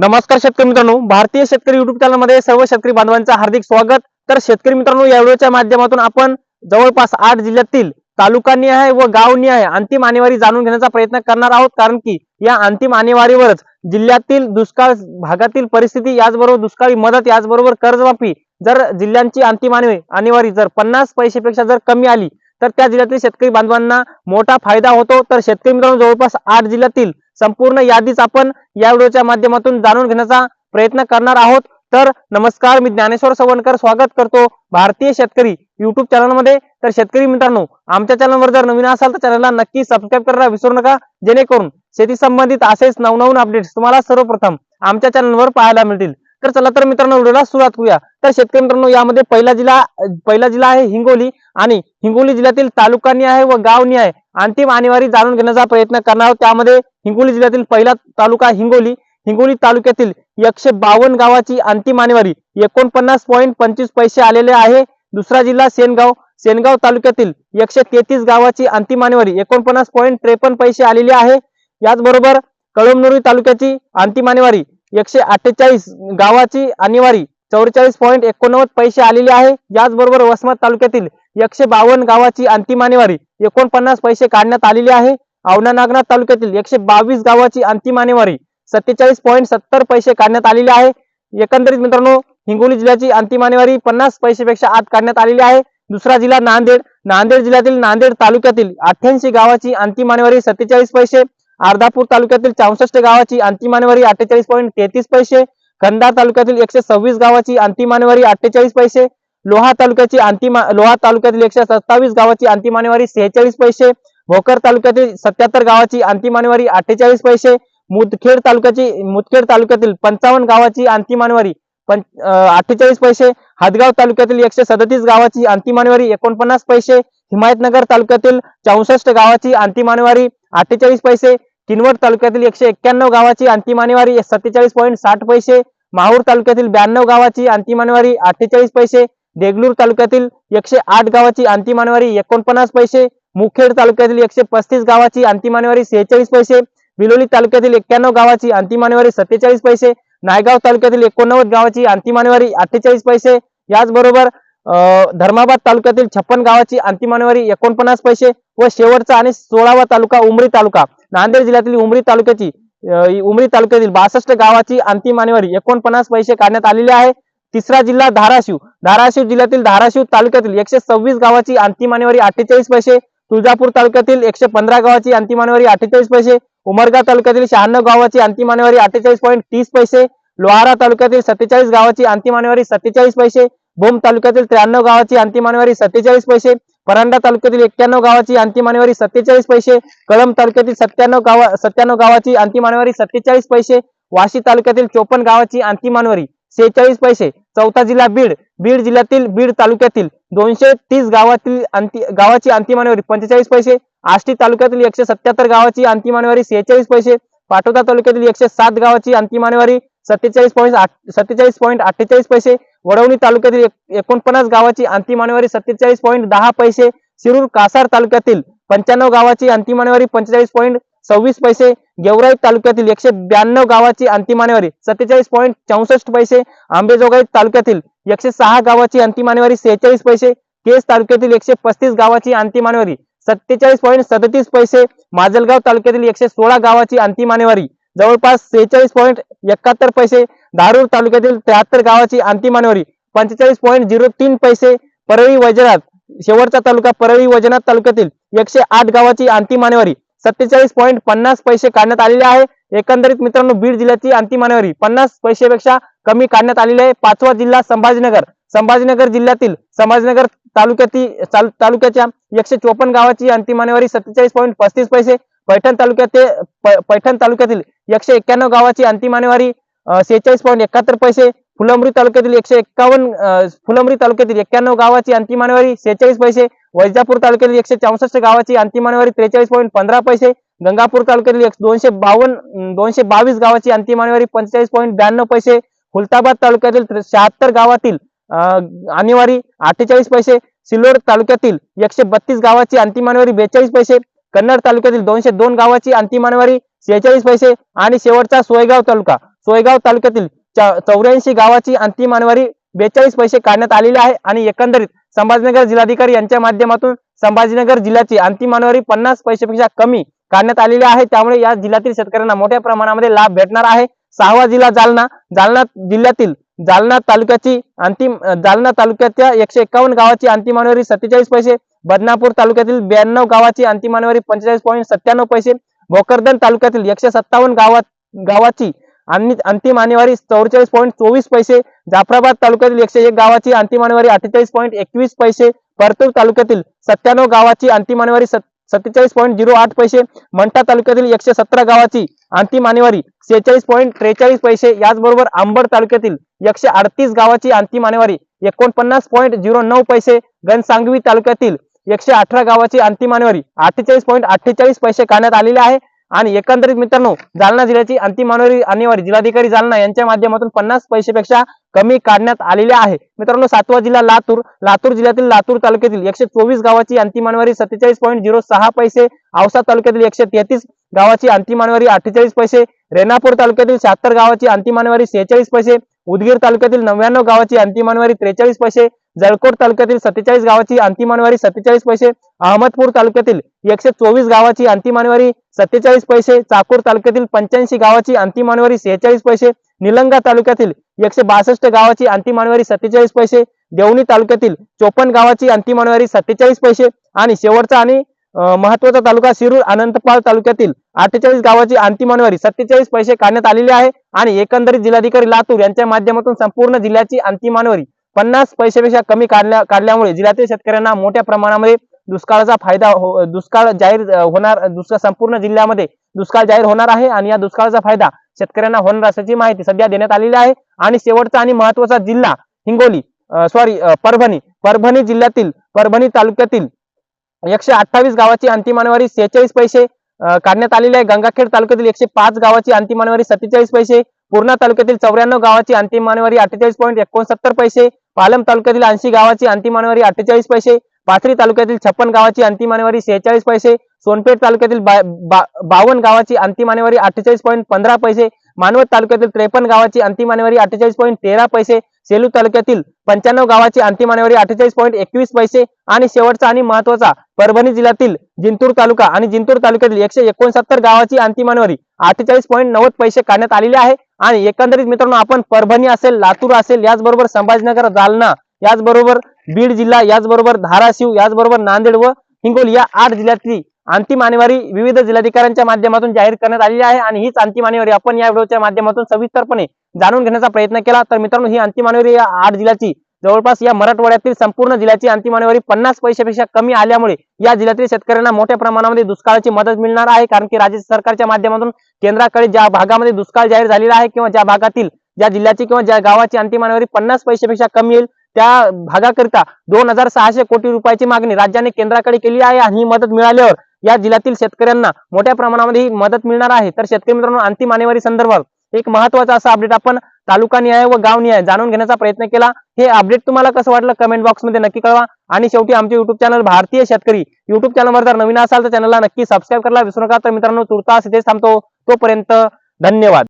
नमस्कार शेतकरी मित्रांनो भारतीय शेतकरी युट्यूब चॅनलमध्ये सर्व शेतकरी बांधवांचं हार्दिक स्वागत. तर शेतकरी मित्रांनो या व्हिडिओच्या माध्यमातून आपण जवळपास आठ जिल्ह्यातील तालुकानिहाय व आहे अंतिम आणेवारी जाणून घेण्याचा प्रयत्न करणार आहोत. कारण की या अंतिम आणेवारीवरच जिल्ह्यातील दुष्काळ भागातील परिस्थिती याचबरोबर दुष्काळी मदत याचबरोबर कर्जमाफी जर जिल्ह्यांची अंतिम आणेवारी जर पन्नास पैशापेक्षा जर कमी आली तर त्या जिल्ह्यातील शेतकरी बांधवांना मोठा फायदा होतो. तर शेतकरी मित्रांनो जवळपास आठ जिल्ह्यातील संपूर्ण यादीच आपण या व्हिडिओच्या माध्यमातून जाणून घेण्याचा प्रयत्न करणार आहोत. तर नमस्कार मी ज्ञानेश्वर सवणकर स्वागत करतो भारतीय शेतकरी युट्यूब चॅनलमध्ये तर शेतकरी मित्रांनो आमच्या चॅनलवर जर नवीन असाल तर चॅनलला नक्की सबस्क्राईब करायला विसरू नका. जेणेकरून शेती संबंधित असेच नवनवीन अपडेट्स तुम्हाला सर्वप्रथम आमच्या चॅनलवर पाहायला मिळतील. तर चला तर मित्रांनो व्हिडिओला सुरुवात करूया. तर शेतकरी मित्रांनो यामध्ये पहिला जिल्हा पहिला जिल्हा आहे हिंगोली. आणि हिंगोली जिल्ह्यातील तालुकानी आहे व गावनी आहे. अंतिम आणेवारी जाणून घेण्याचा प्रयत्न करणार आहोत. त्यामध्ये हिंगोली जिल्ह्यातील पहिला तालुका हिंगोली हिंगोली तालुक्यातील एकशे बावन्न गावाची अंतिम आणेवारी एकोणपन्नास पॉईंट पंचवीस पैसे आलेले आहे. दुसरा जिल्हा सेनगाव सेनगाव तालुक्यातील एकशे तेहतीस गावाची अंतिम आणेवारी एकोणपन्नास पॉईंट त्रेपन्न पैसे आलेली आहे. याचबरोबर कळमनुरी तालुक्याची अंतिम आणेवारी एकशे अठ्ठेचाळीस गावाची आणेवारी चौवेचाळीस पॉईंट एकोणनव्वद पैसे आलेली आहे. याचबरोबर वसमत तालुक्यातील एकशे बावन्न गावाची अंतिम आणेवारी एकोणपन्नास पैसे काढण्यात आलेली आहे. औना नागनाथ तालुक्यातील एकशे बावीस गावाची अंतिम आणेवारी सत्तेचाळीस पॉईंट सत्तर पैसे काढण्यात आलेले आहे. एकंदरीत मित्रांनो हिंगोली जिल्ह्याची अंतिम आणेवारी पन्नास पैसेपेक्षा आत काढण्यात आलेली आहे. दुसरा जिल्हा नांदेड. नांदेड जिल्ह्यातील नांदेड तालुक्यातील अठ्ठ्याऐंशी गावाची अंतिम आणेवारी सत्तेचाळीस पैसे. अर्धापूर तालुक्यातील चौसष्ट गावाची अंतिम आणेवारी अठ्ठेचाळीस पॉईंट तेहतीस पैसे. खंडार तालुक्यातील एकशे सव्वीस गावाची अंतिम आणेवारी अठ्ठेचाळीस पैसे. लोहा तालुक्याची अंतिम लोहा तालुक्यातील एकशे सत्तावीस गावाची अंतिम आणेवारी सेहेचाळीस पैसे भोकर तालुक्यातील सत्याहत्तर गावाची अंतिम आणेवारी अठ्ठेचाळीस पैसे मुदखेड तालुक्याची मुदखेड तालुक्यातील पंचावन्न गावाची अंतिम आणेवारी पण अठ्ठेचाळीस पैसे हदगाव तालुक्यातील एकशे सदतीस गावाची अंतिम आणेवारी एकोणपन्नास पैसे हिमायतनगर तालुक्यातील चौसष्ट गावाची अंतिम आणेवारी अठ्ठेचाळीस पैसे किनवट तालुक्यातील एकशे एक्क्याण्णव गावाची अंतिम आणेवारी सत्तेचाळीस पॉईंट साठ पैसे माहूर तालुक्यातील ब्याण्णव गावाची अंतिम आणेवारी अठ्ठेचाळीस पैसे देगलूर तालुक्यातील एकशे आठ गावाची अंतिम आणेवारी एकोणपन्नास पैसे मुखेड तालुक्यातील एकशे पस्तीस गावाची अंतिम आणेवारी सेहेचाळीस पैसे बिलोली तालुक्यातील एक्क्याण्णव गावाची अंतिम आणेवारी सत्तेचाळीस पैसे नायगाव तालुक्यातील एकोणनव्वद गावाची अंतिम आणेवारी अठ्ठेचाळीस पैसे. याचबरोबर अं, धर्माबाद तालुक्यातील छप्पन गावाची अंतिम आणेवारी एकोणपन्नास पैसे व शेवटचा आणि सोळावा तालुका उमरी तालुका. नांदेड जिल्ह्यातील उमरी तालुक्याची उमरी तालुक्यातील बासष्ट गावाची अंतिम आणेवारी एकोणपन्नास पैसे काढण्यात आलेले आहे. तिसरा जिल्हा धाराशिव. धाराशिव जिल्ह्यातील धाराशिव तालुक्यातील एकशे सव्वीस गावाची अंतिम आणेवारी अठ्ठेचाळीस पैसे तुळजापूर तालुक्यातील एकशे पंधरा गावाची अंतिम आणेवारी अठ्ठेचाळीस पैसे उमरगा तालुक्यातील शहाण्णव गावाची अंतिम आणेवारी अठ्ठेचाळीस पॉईंट तीस पैसे लोहारा तालुक्यातील सत्तेचाळीस गावाची अंतिम आणेवारी सत्तेचाळीस पैसे भूम तालुक्यातील त्र्याण्णव गावाची अंतिम आणेवारी सत्तेचाळीस पैसे परांडा तालुक्यातील एक्क्याण्णव गावाची अंतिम आणेवारी सत्तेचाळीस पैसे कळंब तालुक्यातील सत्त्याण्णव गावा सत्त्याण्णव गावाची अंतिम आणेवारी सत्तेचाळीस पैसे वाशी तालुक्यातील चोपन्न गावाची अंतिम आणेवारी सेहेचाळीस पैसे. चौथा जिल्हा बीड. बीड जिल्ह्यातील बीड तालुक्यातील दोनशे तीस गावातील अंति गावाची अंतिम आणेवारी पंचेचाळीस पैसे. आष्टी तालुक्यातील एकशे सत्याहत्तर गावाची अंतिम आणेवारी सेहेचाळीस पैसे. पाटोदा तालुक्यातील एकशे सात गावाची अंतिम आणेवारी सत्तेचाळीस पॉईंट सत्तेचाळीस पॉईंट अठ्ठेचाळीस पैसे. वडवणी तालुक्यातील एक- एकोणपन्नास गावाची अंतिम आणेवारी सत्तेचाळीस पॉईंट दहा पैसे. शिरूर कासार तालुक्यातील पंच्याण्णव गावाची अंतिम आणेवारी पंचेचाळीस पॉईंट सव्वीस पैसे गेवराई तालुक्यातील एकशे ब्याण्णव गावाची अंतिम आणेवारी सत्तेचाळीस पॉईंट चौसष्ट पैसे आंबेजोगाई तालुक्यातील एकशे सहा गावाची अंतिम आणेवारी सेहेचाळीस पैसे केस तालुक्यातील एकशे पस्तीस गावाची अंतिम आणेवारी सत्तेचाळीस पॉईंट सदतीस पैसे माजलगाव तालुक्यातील एकशे सोळा गावाची अंतिम आणेवारी जवळपास सेहेचाळीस पॉईंट एकाहत्तर पैसे धारूर तालुक्यातील त्र्याहत्तर गावाची अंतिम आणेवारी पंचेचाळीस पॉईंट झिरो तीन पैसे परळी वैजनाथ शेवटचा तालुका परळी वैजनाथ तालुक्यातील एकशे आठ गावाची अंतिम आणेवारी सत्तेचाळीस पॉईंट पन्नास पैसे काढण्यात आलेले आहे. एकंदरीत मित्रांनो बीड जिल्ह्याची अंतिम आणेवारी पन्नास पैसेपेक्षा कमी काढण्यात आलेली आहे. पाचवा जिल्हा संभाजीनगर. संभाजीनगर जिल्ह्यातील संभाजीनगर तालुक्यातील तालुक्याच्या एकशे चोपन्न गावाची अंतिम आणेवारी सत्तेचाळीस पॉईंट पस्तीस पैसे. पैठण तालुक्यात पैठण तालुक्यातील एकशे एक्क्याण्णव गावाची अंतिम आणेवारी सेहेचाळीस पॉईंट एकाहत्तर पैसे. फुलंब्री तालुक्यातील एकशे एक्कावन्न फुलंबरी फुलंब्री तालुक्यातील एक्क्याण्णव गावाची अंतिम आणेवारी सेहेचाळीस पैसे. वैजापूर तालुक्यातील एकशे चौसष्ट गावाची अंतिम आणेवारी त्रेचाळीस पॉईंट पंधरा पैसे. गंगापूर तालुक्यातील एक- दोनशे बावन्न दोनशे बावीस गावाची अंतिम आणेवारी पंचेचाळीस पॉईंट ब्याण्णव पैसे. खुलताबाद तालुक्यातील शहात्तर गावातील अं, आणेवारी अठ्ठेचाळीस पैसे. सिल्लोड तालुक्यातील एकशे बत्तीस गावाची अंतिम आणेवारी बेचाळीस पैसे. कन्नड तालुक्यातील दोनशे दोन गावाची अंतिम आणेवारी सेहेचाळीस पैसे. आणि शेवटचा सोयगाव तालुका सोयगाव तालुक्यातील चौऱ्याऐंशी गावाची अंतिम मानवारी बेचाळीस पैसे काढण्यात आलेले आहे. आणि एकंदरीत संभाजीनगर जिल्हाधिकारी यांच्या माध्यमातून संभाजीनगर जिल्ह्याची अंतिम मानवारी पन्नास पैशापेक्षा कमी काढण्यात आलेली आहे. त्यामुळे या जिल्ह्यातील शेतकऱ्यांना मोठ्या प्रमाणामध्ये लाभ भेटणार आहे. सहावा जिल्हा जालना. जालना जिल्ह्यातील जालना तालुक्याची अंतिम जालना तालुक्याच्या एकशे एकावन्न गावाची अंतिम मानवारी सत्तेचाळीस पैसे बदनापूर तालुक्यातील ब्याण्णव गावाची अंतिम मानवारी पंचेचाळीस पॉईंट सत्त्याण्णव पैसे भोकरदन तालुक्यातील एकशे सत्तावन्न गावात गावाची आणि अंतिम मानेवारी चौवेचाळीस पॉईंट चोवीस पैसे जाफराबाद तालुक्यातील एकशे एक गावाची अंतिम आणेवारी अठ्ठेचाळीस पॉईंट एकवीस पैसे परतूर तालुक्यातील सत्त्याण्णव गावाची अंतिम आणेवारी सत्तेचाळीस पॉईंट झिरो आठ पैसे मंठा तालुक्यातील एकशे सतरा गावाची अंतिम मानेवारी सेहेचाळीस पॉईंट त्रेचाळीस पैसे याचबरोबर आंबड तालुक्यातील एकशे अडतीस गावाची अंतिम मानेवारी एकोणपन्नास पॉईंट झिरो नऊ पैसे घनसांगवी तालुक्यातील एकशे अठरा गावाची अंतिम मानेवारी अठ्ठेचाळीस पॉईंट अठ्ठेचाळीस पैसे काढण्यात आलेले आहे. आणि एकंदरीत मित्रांनो जालना जिल्ह्याची अंतिम मानवरी अनिवार्य जिल्हाधिकारी जालना यांच्या माध्यमातून पन्नास पैशापेक्षा कमी काढण्यात आलेले आहे. मित्रांनो सातवा जिल्हा लातूर. लातूर जिल्ह्यातील लातूर तालुक्यातील एकशे चोवीस गावाची अंतिम मानवारी सत्तेचाळीस पॉईंट झिरो सहा पैसे औसा तालुक्यातील एकशे तेहतीस गावाची अंतिम मानवारी अठ्ठेचाळीस पैसे रेणापूर तालुक्यातील शहात्तर गावाची अंतिम मानवारी सेहेचाळीस पैसे उदगीर तालुक्यातील नव्याण्णव गावाची अंतिमानवारी त्रेचाळीस पैसे जळकोट तालुक्यातील सत्तेचाळीस गावाची अंतिमानवारी सत्तेचाळीस पैसे अहमदपूर तालुक्यातील एकशे चोवीस गावाची अंतिमानवारी सत्तेचाळीस पैसे चाकूर तालुक्यातील पंच्याऐंशी गावाची अंतिमानवारी सेहेचाळीस पैसे निलंगा तालुक्यातील एकशे बासष्ट गावाची अंतिमानवारी सत्तेचाळीस पैसे देवणी तालुक्यातील चोपन्न गावाची अंतिमानवारी सत्तेचाळीस पैसे आणि शेवटचा आणि महत्त्वाचा तालुका शिरूर अनंतपाळ तालुक्यातील अठ्ठेचाळीस गावाची अंतिमानवारी सत्तेचाळीस पैसे काढण्यात आलेले आहे आणि एकंदरीत जिल्हाधिकारी लातूर यांच्या माध्यमातून संपूर्ण जिल्ह्याची अंतिमानवारी पन्नास पैशापेक्षा कमी काढल्या काढल्यामुळे जिल्ह्यातील शेतकऱ्यांना मोठ्या प्रमाणामध्ये दुष्काळाचा फायदा हो- दुष्काळ जाहीर होणार दुष्काळ संपूर्ण जिल्ह्यामध्ये दुष्काळ जाहीर होणार आहे आणि या दुष्काळाचा फायदा शेतकऱ्यांना होणार असल्याची माहिती सध्या देण्यात आलेली आहे. आणि शेवटचा आणि महत्त्वाचा जिल्हा हिंगोली सॉरी परभणी. परभणी जिल्ह्यातील परभणी तालुक्यातील एकशे अठ्ठावीस गावाची अंतिम मानवारी सेहेचाळीस पैसे काढण्यात आलेली आहे. गंगाखेड तालुक्यातील एकशे पाच गावाची अंतिम मानवारी सत्तेचाळीस पैसे पूर्णा तालुक्यातील चौऱ्याण्णव गावाची अंतिम मानवारी अठ्ठेचाळीस पॉईंट एकोणसत्तर पैसे पालम तालुक्यातील ऐंशी गावाची अंतिम मानवारी अठ्ठेचाळीस पैसे पाथरी तालुक्यातील छप्पन गावाची अंतिम मानवारी सेहेचाळीस पैसे सोनपेठ तालुक्यातील बा- बा- बावन्न गावाची अंतिम मानवारी अठ्ठेचाळीस पॉईंट पंधरा पैसे मानवत तालुक्यातील त्रेपन्न गावाची अंतिम मानवारी अठ्ठेचाळीस पॉईंट तेरा पैसे सेलू तालुक्यातील पंच्याण्णव गावाची अंतिम आणेवारी अठ्ठेचाळीस पॉईंट एकवीस पैसे आणि शेवटचा आणि महत्त्वाचा परभणी जिल्ह्यातील जिंतूर तालुका आणि जिंतूर तालुक्यातील एकशे एकोणसत्तर गावाची अंतिम आणेवारी अठ्ठेचाळीस पॉईंट नव्वद पैसे काढण्यात आलेले आहे. आणि एकंदरीत मित्रांनो आपण परभणी असेल लातूर असेल याचबरोबर संभाजीनगर जालना याचबरोबर बीड जिल्हा याचबरोबर धाराशिव याचबरोबर नांदेड व हिंगोली या आठ जिल्ह्यातली अंतिम आणेवारी विविध जिल्हाधिकाऱ्यांच्या माध्यमातून जाहीर करण्यात आलेली आहे आणि हीच अंतिम आणेवारी आपण या व्हिडिओच्या माध्यमातून सविस्तरपणे जाणून घेण्याचा प्रयत्न केला. तर मित्रांनो ही अंतिम आणेवारी या आठ जिल्ह्याची जवळपास या मराठवाड्यातील संपूर्ण जिल्ह्याची अंतिम आणेवारी पन्नास पैशापेक्षा कमी आल्यामुळे या जिल्ह्यातील शेतकऱ्यांना मोठ्या प्रमाणामध्ये दुष्काळाची मदत मिळणार आहे. कारण की राज्य सरकारच्या माध्यमातून केंद्राकडे ज्या भागामध्ये दुष्काळ जाहीर झालेला आहे किंवा ज्या भागातील ज्या जिल्ह्याची किंवा ज्या गावाची अंतिम आणेवारी पन्नास पैशापेक्षा कमी येईल त्या भागाकरिता दोन हजार सहाशे कोटी रुपयाची मागणी राज्याने केंद्राकडे केली आहे आणि ही मदत मिळाल्यावर या जिल्ह्यातील शेतकऱ्यांना मोठ्या प्रमाणामध्ये ही मदत मिळणार आहे. तर शेतकरी मित्रांनो अंतिम आणेवारी संदर्भात एक महत्त्वाचा असा अपडेट आपण तालुका निहाय व गाव निहाय जाणून घेण्याचा प्रयत्न केला. हे अपडेट तुम्हाला कसं वाटलं कमेंट बॉक्समध्ये नक्की कळवा. आणि शेवटी आमचे युट्यूब चॅनल भारतीय शेतकरी युट्यूब चॅनलवर जर नवीन असाल तर चॅनलला नक्की सबस्क्राईब करायला विसरू नका. तर मित्रांनो तुर्तास इथेच थांबतो. तोपर्यंत धन्यवाद.